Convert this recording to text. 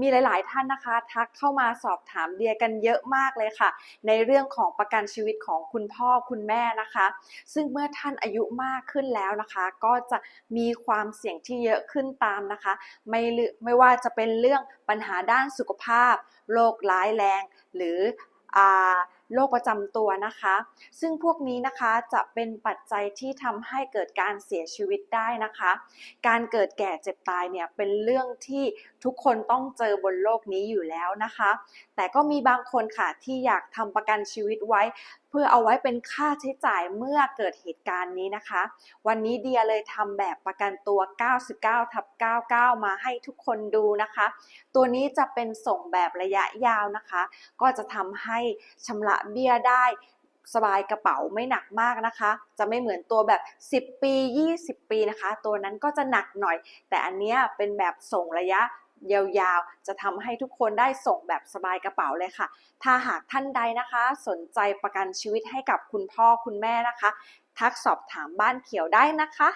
มีหลาย ๆ ท่านนะคะ ทักเข้ามาสอบถามเดียกันเยอะมากเลยค่ะ ในเรื่องของประกันชีวิตของคุณพ่อคุณแม่นะคะ ซึ่งเมื่อท่านอายุมากขึ้นแล้วนะคะ ก็จะมีความเสี่ยงที่เยอะขึ้นตามนะคะ ไม่เลืไม่ว่าจะเป็นเรื่องปัญหาด้านสุขภาพโรคร้ายแรง หรืออ่า โรคประจำตัวนะคะ ซึ่งพวกนี้นะคะจะเป็นปัจจัยที่ทำให้เกิดการเสียชีวิตได้นะคะ การเกิดแก่เจ็บตายเนี่ยเป็นเรื่องที่ทุกคนต้องเจอบนโลกนี้อยู่แล้วนะคะ แต่ก็มีบางคนค่ะที่อยากทำประกันชีวิตไว้ พื่อเอาไว้เป็นค่าใช้จ่ายเมื่อเกิดเหตุการณ์นี้นะคะ วันนี้เดียเลยทำแบบประกันตัว 99ทับ99 มาให้ทุกคนดูนะคะ ตัวนี้จะเป็นส่งแบบระยะยาวนะคะ ก็จะทำให้ชำระเบี้ยได้ สบายกระเป๋าไม่หนักมากนะคะ จะไม่เหมือนตัวแบบ 10 ปี 20 ปีนะคะ ตัวนั้นก็จะหนักหน่อย แต่อันเนี้ยเป็นแบบส่งระยะยาวๆ จะทำให้ทุกคนได้ส่งแบบสบายกระเป๋าเลยค่ะ ถ้าหากท่านใดนะคะ สนใจประกันชีวิตให้กับคุณพ่อคุณแม่นะคะ ทักสอบถามบ้านเขียวได้นะคะ